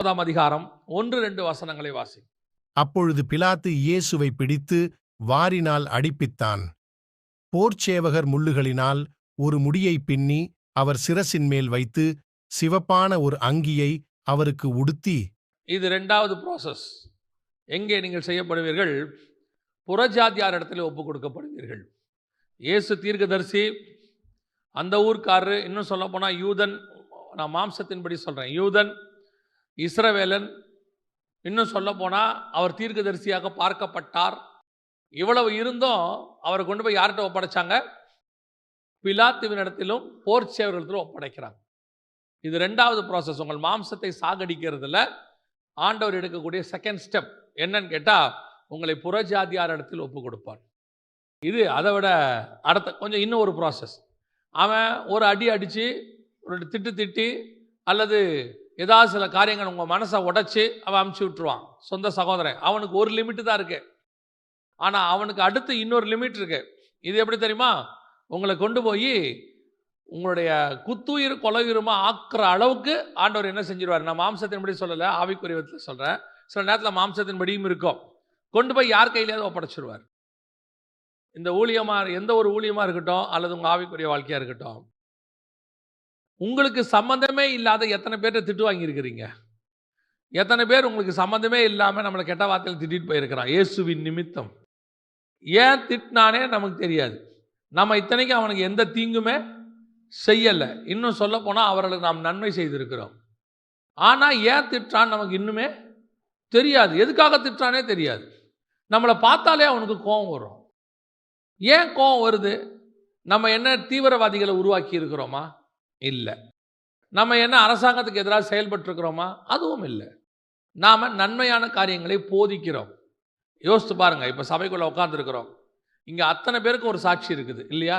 ஒன்பதாம் அதிகாரம் ஒன்று ரெண்டு வசனங்களை வாசி அப்பொழுது பிலாத்து இயேசுவை பிடித்து வாரினால் அடிப்பித்தான். போர்ச்சேவகர் முள்ளுகளினால் ஒரு முடியை பின்னி அவர் சிரசின் மேல் வைத்து சிவப்பான ஒரு அங்கியை அவருக்கு உடுத்தி. இது ரெண்டாவது ப்ராசஸ் எங்கே நீங்கள் செய்யப்படுவீர்கள்? புறஜாதியார் இடத்துல ஒப்பு கொடுக்கப்படுவீர்கள். இயேசு தீர்க்கதரிசி அந்த ஊர்க்காரரு இன்னும் சொல்லப்போனால் யூதன் நான் மாம்சத்தின்படி சொல்கிறேன் யூதன் இஸ்ரவேலன் இன்னும் சொல்லப்போனால் அவர் தீர்க்கதரிசியாக பார்க்கப்பட்டார். இவ்வளவு இருந்தும் அவரை கொண்டு போய் யார்கிட்ட ஒப்படைச்சாங்க? பிலாத்துவினிடத்திலும் போர் சேவர்களிடத்திலும் ஒப்படைக்கிறாங்க. இது ரெண்டாவது ப்ராசஸ் உங்கள் மாம்சத்தை சாகடிக்கிறதுல ஆண்டவர் எடுக்கக்கூடிய செகண்ட் ஸ்டெப் என்னன்னு கேட்டால் உங்களை புறஜாதியார் இடத்தில் ஒப்பு கொடுப்பார் இது அதை விட அடுத்த கொஞ்சம் இன்னும் ஒரு ப்ராசஸ் அவன் ஒரு அடி அடித்து ஒரு திட்டு திட்டி அல்லது ஏதாவது சில காரியங்கள் உங்கள் மனசை உடைச்சி அவன் அமுச்சு விட்டுருவான். சொந்த சகோதரன். அவனுக்கு ஒரு லிமிட்டு தான் இருக்கு. ஆனால் அவனுக்கு அடுத்து இன்னொரு லிமிட் இருக்கு. இது எப்படி தெரியுமா? உங்களை கொண்டு போய் உங்களுடைய குத்துயிர் கொலையுருமா ஆக்குற அளவுக்கு ஆண்டவர் என்ன செஞ்சிருவார்? நான் மாம்சத்தின்படி சொல்லலை ஆவிக்குரிய விதத்தில் சொல்கிறேன் சில நேரத்தில் மாம்சத்தின்படியும் இருக்கும். கொண்டு போய் யார் கையிலேயாவது ஒப்படைச்சிருவார். இந்த ஊழியமாக எந்த ஒரு ஊழியமாக இருக்கட்டும் அல்லது உங்கள் ஆவிக்குரிய வாழ்க்கையாக இருக்கட்டும் உங்களுக்கு சம்மந்தமே இல்லாத எத்தனை பேர்கிட்ட திட்டு வாங்கியிருக்கிறீங்க? எத்தனை பேர் உங்களுக்கு சம்மந்தமே இல்லாமல் நம்மளை கெட்ட வார்த்தையில் திட்டிட்டு போயிருக்கிறான் இயேசுவின் நிமித்தம். ஏன் திட்டினானே நமக்கு தெரியாது. நம்ம இத்தனைக்கும் அவனுக்கு எந்த தீங்குமே செய்யலை. இன்னும் சொல்ல போனால் அவர்களுக்கு நாம் நன்மை செய்திருக்கிறோம். ஆனால் ஏன் திட்டுறான்னு நமக்கு இன்னுமே தெரியாது. எதுக்காக திட்டுறானே தெரியாது. நம்மளை பார்த்தாலே அவனுக்கு கோபம் வரும். ஏன் கோபம் வருது? நம்ம என்ன தீவிரவாதிகளை உருவாக்கி இருக்கிறோமா இல்லை. நம்ம என்ன அரசாங்கத்துக்கு எதிராக செயல்பட்டுருக்கிறோமா? அதுவும் இல்லை. நாம் நன்மையான காரியங்களை போதிக்கிறோம். யோசித்து பாருங்க இப்போ சபைக்குள்ளே உட்காந்துருக்குறோம் இங்கே அத்தனை பேருக்கு ஒரு சாட்சி இருக்குது இல்லையா?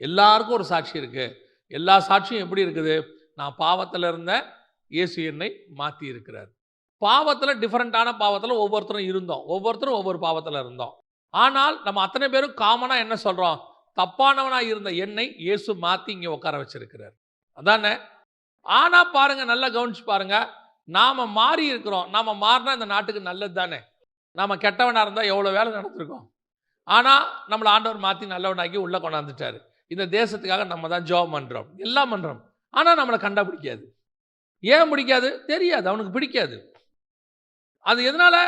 எல்லாருக்கும் ஒரு சாட்சி இருக்குது எல்லா சாட்சியும் எப்படி இருக்குது? நான் பாவத்தில் இருந்தேன் இயேசு என்னை மாற்றி இருக்கிறார். பாவத்தில் டிஃப்ரெண்ட்டான பாவத்தில் ஒவ்வொருத்தரும் இருந்தோம். ஒவ்வொருத்தரும் ஒவ்வொரு பாவத்தில் இருந்தோம். ஆனால் நம்ம அத்தனை பேரும் காமனாக என்ன சொல்கிறோம் தப்பானவனாக இருந்த என்னை இயேசு மாற்றி இங்கே உட்கார வச்சிருக்கிறார். அதானே? ஆனால் பாருங்க நல்லா கவனிச்சு பாருங்க. நாம் மாறி இருக்கிறோம். நாம் மாறினா இந்த நாட்டுக்கு நல்லது தானே நாம் கெட்டவனாக இருந்தால் எவ்வளோ வேலை நடந்திருக்கோம்? ஆனால் நம்மளை ஆண்டவர் மாற்றி நல்லவனாக்கி உள்ளே கொண்டாந்துட்டாரு. இந்த தேசத்துக்காக நம்ம தான் ஜாப் பண்ணுறோம் எல்லாம் பண்ணுறோம் ஆனால் நம்மளை கண்டா பிடிக்காது. ஏன் பிடிக்காது? தெரியாது. அவனுக்கு பிடிக்காது. அது எதனால்?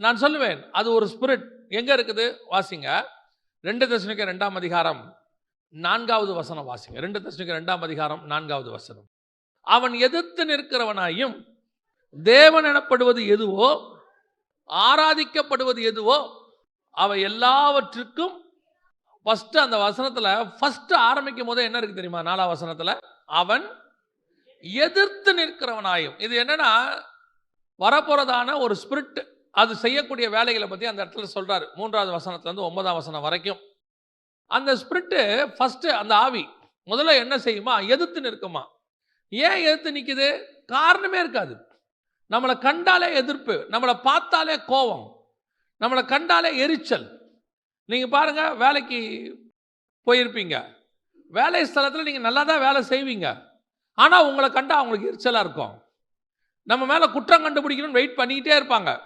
நான் சொல்லுவேன். அது ஒரு ஸ்பிரிட் எங்கே இருக்குது? வாசிங்க. ரெண்டு தசனிக்க ரெண்டாம் அதிகாரம். நான்காவது வசனம் வாசிங்க. ரெண்டு தசனிக்க ரெண்டாம் அதிகாரம் நான்காவது வசனம். அவன் எதிர்த்து நிற்கிறவனாயும் தேவன் எனப்படுவது எதுவோ ஆராதிக்கப்படுவது எதுவோ அவை எல்லாவற்றுக்கும் ஃபஸ்ட்டு அந்த வசனத்தில் ஃபஸ்ட்டு ஆரம்பிக்கும் போதே என்ன இருக்குது தெரியுமா? நாலாம் வசனத்தில் அவன் எதிர்த்து நிற்கிறவனாயும். இது என்னன்னா வரப்போகிறதான ஒரு ஸ்பிரிட் அது செய்யக்கூடிய வேலைகளை பற்றி அந்த இடத்துல சொல்கிறார் மூன்றாவது வசனத்துலேருந்து ஒன்பதாம் வசனம் வரைக்கும். அந்த ஸ்பிரிட்டு ஃபஸ்ட்டு அந்த ஆவி முதல்ல என்ன செய்யுமா? எதிர்த்து நிற்குமா? ஏன் எதிர்த்து நிற்குது காரணமே இருக்காது. நம்மளை கண்டாலே எதிர்ப்பு நம்மளை பார்த்தாலே கோபம் நம்மளை கண்டாலே எரிச்சல். நீங்கள் பாருங்கள் வேலைக்கு போயிருப்பீங்க. வேலை ஸ்தலத்தில் நீங்கள் நல்லா தான் வேலை செய்வீங்க. ஆனால் உங்களை கண்டால் அவங்களுக்கு எரிச்சலாக இருக்கும். நம்ம மேலே குற்றம் கண்டுபிடிக்கணும்னு வெயிட் பண்ணிக்கிட்டே இருப்பாங்க.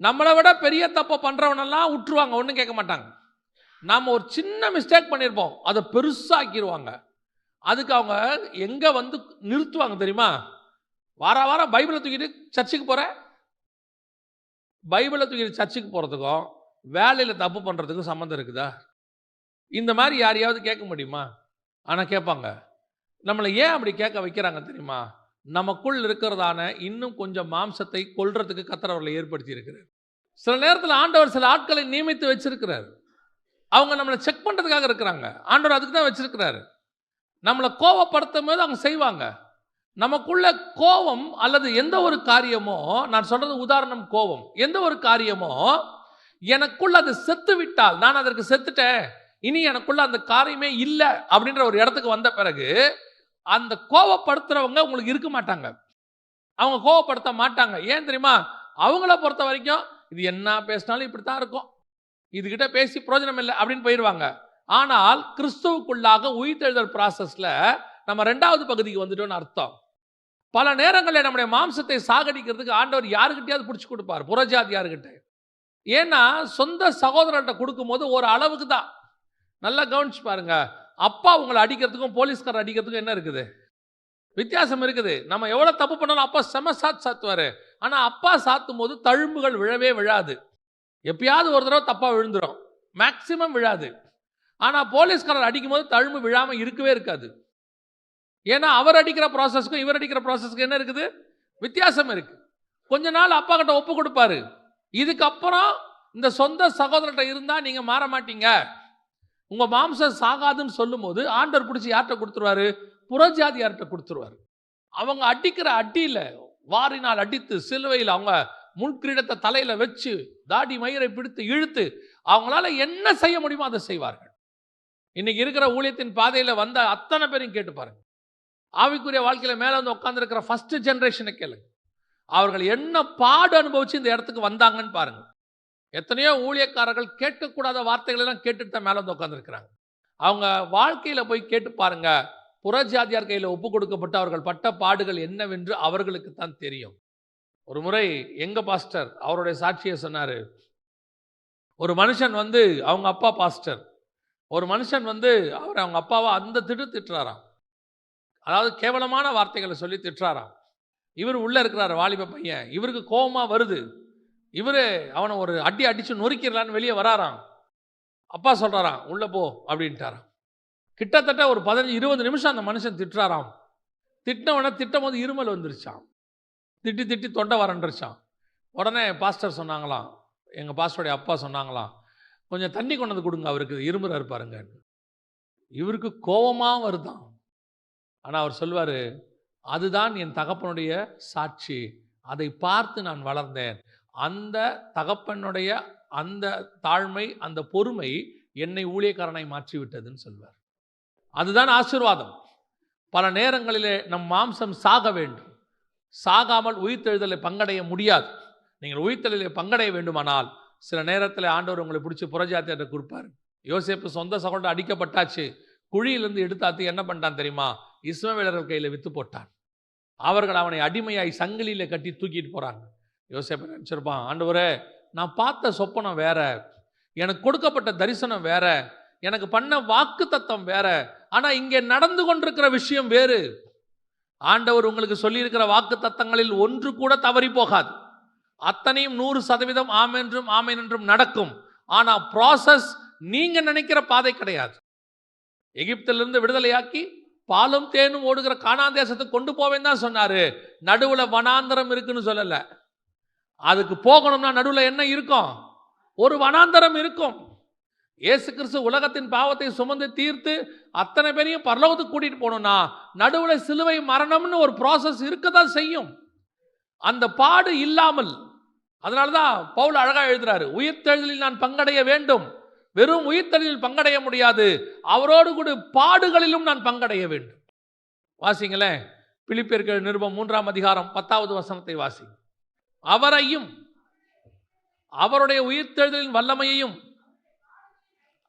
நம்மளை விட பெரிய தப்பை பண்ணுறவனெல்லாம் விட்டுருவாங்க ஒன்றும் கேட்க மாட்டாங்க. நாம் ஒரு சின்ன மிஸ்டேக் பண்ணியிருப்போம் அதை பெருசாக்கிடுவாங்க அதுக்கு அவங்க எங்கே வந்து நிறுத்துவாங்க தெரியுமா? வார வாரம் பைபிளை தூக்கிட்டு சர்ச்சுக்கு போகிறேன் பைபிளை தூக்கிட்டு சர்ச்சுக்கு போகிறதுக்கும் வேலையில் தப்பு பண்ணுறதுக்கும் சம்மந்தம் இருக்குதா? இந்த மாதிரி யாரையாவது கேட்க முடியுமா? ஆனால் கேட்பாங்க. நம்மளை ஏன் அப்படி கேட்க வைக்கிறாங்க தெரியுமா? நமக்குள் இருக்கிறதான இன்னும் கொஞ்சம் மாம்சத்தை கொல்றதுக்கு கத்திரவர்களை ஏற்படுத்தி இருக்கிறார் சில நேரத்தில் ஆண்டவர் சில ஆட்களை நியமித்து வச்சிருக்கிறார். அவங்க நம்மளை செக் பண்ணுறதுக்காக இருக்கிறாங்க. ஆண்டவர் அதுக்கு தான் வச்சுருக்கிறாரு. நம்மளை கோவப்படுத்தும் போது அவங்க செய்வாங்க. நமக்குள்ள கோபம் அல்லது எந்த ஒரு காரியமோ நான் சொல்றது உதாரணம் கோபம் எந்த ஒரு காரியமோ எனக்குள்ள அது செத்து விட்டால் நான் அதற்கு செத்துட்டேன் இனி எனக்குள்ள அந்த காரியமே இல்லை அப்படின்ற ஒரு இடத்துக்கு வந்த பிறகு அந்த கோவப்படுத்துறவங்க உங்களுக்கு இருக்க மாட்டாங்க. அவங்க கோவப்படுத்த மாட்டாங்க. ஏன் தெரியுமா? அவங்கள பொறுத்த வரைக்கும் இது என்ன பேசினாலும் இப்படி தான் இருக்கும். இதுகிட்ட பேசி பிரயோஜனம் இல்லை அப்படின்னு போயிடுவாங்க ஆனால் கிறிஸ்துவுக்குள்ளாக உயிர்த்தெழுதல் ப்ராசஸில் நம்ம ரெண்டாவது பகுதிக்கு வந்துட்டோம்னு அர்த்தம். பல நேரங்களில் நம்முடைய மாம்சத்தை சாகடிக்கிறதுக்கு ஆண்டவர் யாருக்கிட்டையாவது பிடிச்சி கொடுப்பார்? புறஜாதியார்கிட்ட ஏன்னா சொந்த சகோதரர்கிட்ட கொடுக்கும்போது ஒரு அளவுக்கு தான். நல்லா கவனிச்சு பாருங்க. அப்பா உங்களை அடிக்கிறதுக்கும் போலீஸ்காரர் அடிக்கிறதுக்கும் என்ன இருக்குது? வித்தியாசம் இருக்குது. நம்ம எவ்வளோ தப்பு பண்ணாலும் அப்பா செம சாத் சாத்துவார். ஆனால் அப்பா சாத்தும் போது தழும்புகள் விழவே விழாது. எப்பயாவது ஒரு தடவை தப்பாக விழுந்துடும் மேக்சிமம் விழாது. ஆனால் போலீஸ்காரர் அடிக்கும் போது தழும்பு விழாமல் இருக்கவே இருக்காது. ஏன்னா அவர் அடிக்கிற ப்ராசஸ்க்கும் இவர் அடிக்கிற ப்ராசஸ்க்கும் என்ன இருக்குது? வித்தியாசம் இருக்கு. கொஞ்ச நாள் அப்பா கிட்ட ஒப்பு கொடுப்பாரு. இதுக்கப்புறம் இந்த சொந்த சகோதரர்கிட்ட இருந்தால் நீங்கள் மாற மாட்டீங்க. உங்கள் மாம்சம் சாகாதுன்னு சொல்லும்போது ஆண்டவர் பிடிச்சி யார்கிட்ட கொடுத்துருவாரு? புறஜாதியார்கிட்ட கொடுத்துருவாரு. அவங்க அடிக்கிற அடியில் வாரினால் அடித்து சிலுவையில் அவங்க முன்கிரீடத்தை தலையில் வச்சு தாடி மயிரை பிடித்து இழுத்து அவங்களால என்ன செய்ய முடியுமோ அதை செய்வார்கள். இன்னைக்கு இருக்கிற ஊழியத்தின் பாதையில் வந்த அத்தனை பேரையும் கேட்டு பாருங்க. ஆவிக்குரிய வாழ்க்கையில் மேலே வந்து உட்காந்துருக்கிற ஃபர்ஸ்ட் ஜென்ரேஷனை கேளுங்க. அவர்கள் என்ன பாடு அனுபவிச்சு இந்த இடத்துக்கு வந்தாங்கன்னு பாருங்க. எத்தனையோ ஊழியக்காரர்கள் கேட்கக்கூடாத வார்த்தைகள் எல்லாம் கேட்டுட்டு தான் மேலே வந்து உட்காந்துருக்கிறாங்க அவங்க வாழ்க்கையில் போய் கேட்டு பாருங்க. புறஜாதியார் கையில் ஒப்பு கொடுக்கப்பட்டு அவர்கள் பட்ட பாடுகள் என்னவென்று அவர்களுக்கு தான் தெரியும். ஒரு முறை எங்கள் பாஸ்டர் அவருடைய சாட்சியை சொன்னார். ஒரு மனுஷன் வந்து அவங்க அப்பா பாஸ்டர் ஒரு மனுஷன் வந்து அவர் அவங்க அப்பாவை அந்த திட்டு திட்டுறாராம். அதாவது கேவலமான வார்த்தைகளை சொல்லி திட்டுறாராம். இவர் உள்ளே இருக்கிறாரு வாலிப பையன். இவருக்கு கோபமாக வருது. இவர் அவனை ஒரு அடி அடித்து நொறுக்கிடலான்னு வெளியே வராராம். அப்பா சொல்கிறாராம் உள்ளே போ அப்படின்ட்டாராம். கிட்டத்தட்ட ஒரு பதினஞ்சு இருபது நிமிஷம் அந்த மனுஷன் திட்டுறாராம். திட்டினவன திட்டம் போது இருமல் வந்துருச்சான் திட்டி திட்டி தொண்டை வரண்டுருச்சான் உடனே பாஸ்டர் சொன்னாங்களாம். எங்கள் பாஸ்டருடைய அப்பா சொன்னாங்களாம் கொஞ்சம் தண்ணி கொண்டு வந்து கொடுங்க அவருக்கு இருமுறை பாருங்க. இவருக்கு கோபமாக வருதான். ஆனால் அவர் சொல்வார் அதுதான் என் தகப்பனுடைய சாட்சி. அதை பார்த்து நான் வளர்ந்தேன். அந்த தகப்பனுடைய அந்த தாழ்மை அந்த பொறுமை என்னை ஊழியக்காரனை மாற்றி விட்டதுன்னு சொல்வார் அதுதான் ஆசிர்வாதம். பல நேரங்களிலே நம் மாம்சம் சாக வேண்டும். சாகாமல் உயிர்த்தெழுதலை பங்கடைய முடியாது. நீங்கள் உயிர்த்தெழுதலை பங்கடைய வேண்டுமானால் சில நேரத்தில் ஆண்டவர் உங்களை பிடிச்சி புறஜாத்தியிட்ட கொடுப்பாரு யோசேப்பு சொந்த சகோதரர் அடிக்கப்பட்டாச்சு. குழியிலிருந்து எடுத்தாத்து என்ன பண்ணிட்டான் தெரியுமா? இஸ்மவேலர்கள் கையில் விற்று போட்டான். அவர்கள் அவனை அடிமையாய் சங்கிலியில் கட்டி தூக்கிட்டு போகிறாங்க யோசேப்பு நினச்சிருப்பான்? ஆண்டவரே நான் பார்த்த சொப்பனம் வேற. எனக்கு கொடுக்கப்பட்ட தரிசனம் வேற. எனக்கு பண்ண வாக்கு தத்தம் வேற. ஆனால் இங்கே நடந்து கொண்டிருக்கிற விஷயம் வேறு. ஆண்டவர் உங்களுக்கு சொல்லியிருக்கிற வாக்கு தத்தங்களில் ஒன்று கூட தவறி போகாது. அத்தனையும் நூறு சதவீதம் ஆமென்றும் ஆமேன் என்றும் நடக்கும். ஆனால் ப்ராசஸ் நீங்கள் நினைக்கிற பாதை கிடையாது. எகிப்திலிருந்து விடுதலையாக்கி பாலும் தேனும் ஓடுகிற காணான் தேசத்தை கொண்டு போவேன்னு தான் சொன்னாரு. நடுவில் வனாந்தரம் இருக்குன்னு சொல்லலை. அதுக்கு போகணும்னா நடுவில் என்ன இருக்கும்? ஒரு வனாந்தரம் இருக்கும். இயேசு கிறிஸ்து உலகத்தின் பாவத்தை சுமந்து தீர்த்து அத்தனை பேரையும் பரலோகத்துக்கு கூட்டிட்டு போகணும்னா நடுவில் சிலுவை மரணம்னு ஒரு ப்ராசஸ் இருக்க தான் செய்யும். அந்த பாடு இல்லாமல். அதனால தான் பவுல் அழகாக எழுதுறாரு உயிர்த்தெழுதலில் நான் பங்கடைய வேண்டும். வெறும் உயிர்த்தெழுதலில் பங்கடைய முடியாது. அவரோடு கூட பாடுகளிலும் நான் பங்கடைய வேண்டும். வாசிங்களேன் பிலிப்பியர்கள் நிருபம் மூன்றாம் அதிகாரம் பத்தாவது வசனத்தை வாசி. அவரையும் அவருடைய உயிர்த்தெழுதலின் வல்லமையையும்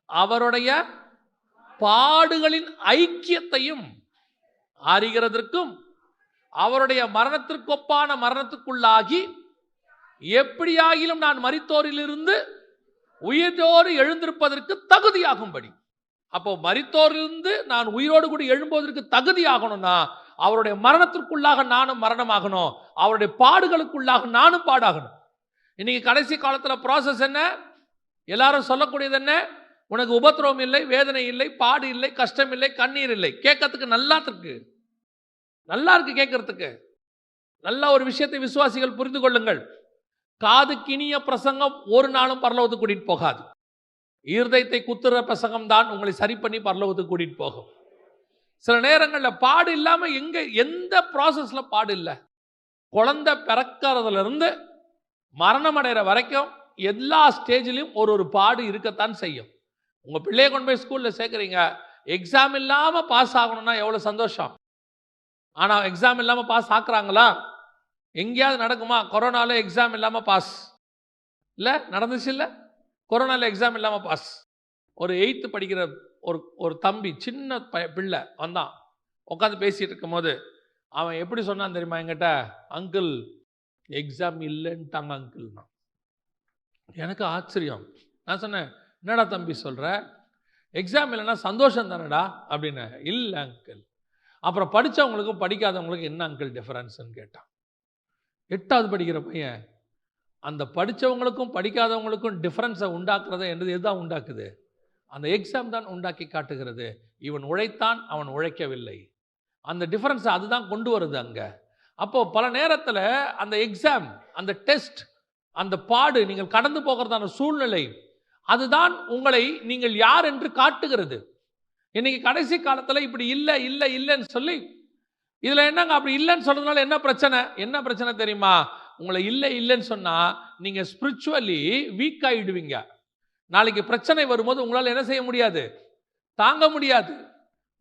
அவருடைய பாடுகளின் ஐக்கியத்தையும் அறிகிறதற்கும் அவருடைய மரணத்திற்கொப்பான மரணத்துக்குள்ளாகி எப்படியாகிலும் நான் மரித்தோரிலிருந்து உயிரோடு எழுந்திருப்பதற்கு தகுதியாகும்படி. அப்போ மரித்தோரிலிருந்து நான் உயிரோடு கூட எழும்புவதற்கு தகுதியாகணும்னா அவருடைய மரணத்திற்குள்ளாக நானும் மரணமாகணும் அவருடைய பாடுகளுக்குள்ளாக நானும் பாடாகணும். இன்னைக்கு கடைசி காலத்தில் ப்ராசஸ் என்ன? எல்லாரும் சொல்லக்கூடியது என்ன? உனக்கு உபத்திரவம் இல்லை வேதனை இல்லை பாடு இல்லை கஷ்டம் இல்லை கண்ணீர் இல்லை. கேட்கறதுக்கு நல்லா இருக்கு. நல்லா இருக்கு கேட்கறதுக்கு. நல்ல ஒரு விஷயத்தை விசுவாசிகள் புரிந்து கொள்ளுங்கள். காது கிணிய பிரசங்கம் ஒரு நாளும் பரலவத்துக்கு கூட்டிட்டு போகாது. இருதயத்தை குத்துற பிரசங்கம் தான் உங்களை சரி பண்ணி பரலவத்துக்கு கூட்டிட்டு போகும். சில நேரங்களில் பாடு இல்லாமல் எங்க எந்த ப்ராசஸ்ல பாடு இல்லை. குழந்தை பிறக்கிறதுலேருந்து மரணம் அடைகிற வரைக்கும் எல்லா ஸ்டேஜ்லேயும் ஒரு ஒரு பாடு இருக்கத்தான் செய்யும். உங்கள் பிள்ளையை கொண்டு போய் ஸ்கூலில் சேர்க்குறீங்க. எக்ஸாம் இல்லாமல் பாஸ் ஆகணும்னா எவ்வளோ சந்தோஷம்? ஆனால் எக்ஸாம் இல்லாமல் பாஸ் ஆக்குறாங்களா? எங்கேயாவது நடக்குமா? கொரோனாவில் எக்ஸாம் இல்லாமல் பாஸ் இல்லை? நடந்துச்சு இல்லை? கொரோனாவில் எக்ஸாம் இல்லாமல் பாஸ் ஒரு எயித்து படிக்கிற ஒரு ஒரு தம்பி சின்ன ப- பிள்ளை வந்தான். உட்காந்து பேசிகிட்டு இருக்கும்போது அவன் எப்படி சொன்னான் தெரியுமா என்கிட்ட? அங்கிள் எக்ஸாம் இல்லைன்ட்டாங்க அங்கிள்னா எனக்கு ஆச்சரியம். நான் சொன்னேன் என்னடா தம்பி சொல்கிற எக்ஸாம் இல்லைன்னா சந்தோஷம் தானடா? அப்படின்னு. இல்லை அங்கிள் அப்புறம் படித்தவங்களுக்கும் படிக்காதவங்களுக்கும் என்ன அங்கிள் டிஃபரன்ஸ்னு கேட்டான். எட்டாவது படிக்கிற பையன் அந்த படித்தவங்களுக்கும் படிக்காதவங்களுக்கும் டிஃப்ரென்ஸை உண்டாக்குறத என்றது எதுதான் உண்டாக்குது? அந்த எக்ஸாம் தான் உண்டாக்கி காட்டுகிறது. இவன் உழைத்தான் அவன் உழைக்கவில்லை. அந்த டிஃப்ரென்ஸை அதுதான் கொண்டு வருது அங்கே. அப்போது பல நேரத்தில் அந்த எக்ஸாம் அந்த டெஸ்ட் அந்த பாடு நீங்கள் கடந்து போகிறதான சூழ்நிலை அதுதான் உங்களை நீங்கள் யார் என்று காட்டுகிறது. இன்னைக்கு கடைசி காலத்தில் இப்படி இல்லை இல்லை இல்லைன்னு சொல்லி இதில் என்னங்க அப்படி இல்லைன்னு சொல்றதுனால என்ன பிரச்சனை? என்ன பிரச்சனை தெரியுமா? உங்களை இல்லை இல்லைன்னு சொன்னால் நீங்கள் ஸ்பிரிச்சுவலி வீக் ஆகிடுவீங்க நாளைக்கு பிரச்சனை வரும்போது உங்களால் என்ன செய்ய முடியாது? தாங்க முடியாது.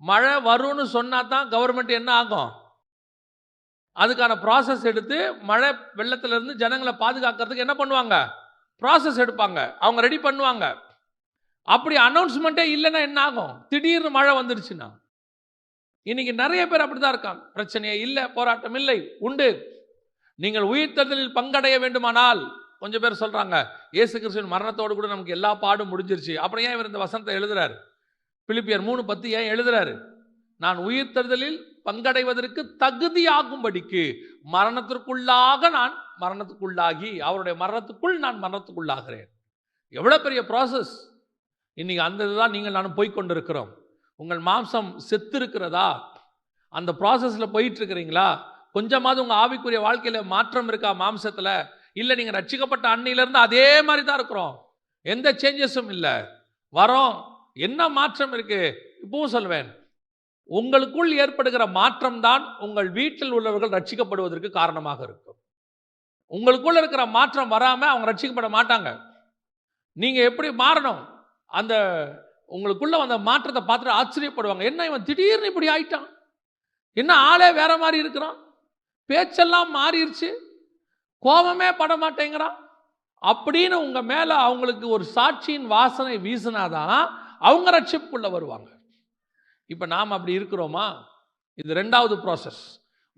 மழை வரும்னு சொன்னா தான் கவர்மெண்ட் என்ன ஆகும்? அதுக்கான ப்ராசஸ் எடுத்து மழை வெள்ளத்திலிருந்து ஜனங்களை பாதுகாக்கிறதுக்கு என்ன பண்ணுவாங்க? ப்ராசஸ் எடுப்பாங்க. அவங்க ரெடி பண்ணுவாங்க. அப்படி அனௌன்ஸ்மெண்ட்டே இல்லைன்னா என்ன ஆகும்? திடீர்னு மழை வந்துருச்சுன்னா. இன்னைக்கு நிறைய பேர் அப்படிதான் இருக்காங்க. பிரச்சனையே இல்லை போராட்டம் இல்லை உண்டு. நீங்கள் உயிர்த்தெழுதலில் பங்கடைய வேண்டுமானால் கொஞ்சம் பேர் சொல்கிறாங்க இயேசு கிறிஸ்துவின் மரணத்தோடு கூட நமக்கு எல்லா பாடும் முடிஞ்சிருச்சு. அப்புறம் ஏன் இவர் இந்த வசனத்தை எழுதுறாரு? பிலிப்பியர் மூணு பத்து ஏன் எழுதுறாரு? நான் உயிர்த்தெழுதலில் பங்கடைவதற்கு தகுதியாகும்படிக்கு மரணத்திற்குள்ளாக நான் மரணத்துக்குள்ளாகி அவருடைய மரணத்துக்குள் நான் மரணத்துக்குள்ளாகிறேன். எவ்வளோ பெரிய ப்ராசஸ் இன்னைக்கு அந்த இதுதான் நீங்கள் நானும் போய்கொண்டிருக்கிறோம் உங்கள் மாம்சம் செத்து இருக்கிறதா அந்த ப்ராசஸில் போயிட்டுருக்கிறீங்களா? கொஞ்சமாவது உங்கள் ஆவிக்குரிய வாழ்க்கையில் மாற்றம் இருக்கா மாம்சத்தில்? இல்லை நீங்கள் ரட்சிக்கப்பட்ட அன்னையிலேருந்து அதே மாதிரி தான் இருக்கிறோம். எந்த சேஞ்சஸும் இல்லை. வரோம். என்ன மாற்றம் இருக்கு? இப்பவும் சொல்வேன். உங்களுக்குள் ஏற்படுகிற மாற்றம் தான் உங்கள் வீட்டில் உள்ளவர்கள் ரட்சிக்கப்படுவதற்கு காரணமாக இருக்கும். உங்களுக்குள்ள இருக்கிற மாற்றம் வராமல் அவங்க ரட்சிக்கப்பட மாட்டாங்க. நீங்கள் எப்படி மாறணும்? அந்த உங்களுக்குள்ள வந்த மாற்றத்தை பார்த்துட்டு ஆச்சரியப்படுவாங்க. என்ன இவன் திடீர்னு இப்படி ஆயிட்டான்? என்ன ஆளே வேற மாதிரி இருக்கிறான்? பேச்செல்லாம் மாறிடுச்சு கோபமே பட மாட்டேங்கிறான் அப்படின்னு உங்கள் மேலே அவங்களுக்கு ஒரு சாட்சியின் வாசனை வீசினாதான் அவங்க ரட்சிப்புக்குள்ளே வருவாங்க. இப்போ நாம் அப்படி இருக்கிறோமா? இது ரெண்டாவது ப்ராசஸ்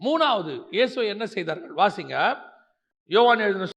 மூணாவது இயேசு என்ன செய்தார்கள்? வாசிங்க. யோவான் எழுதின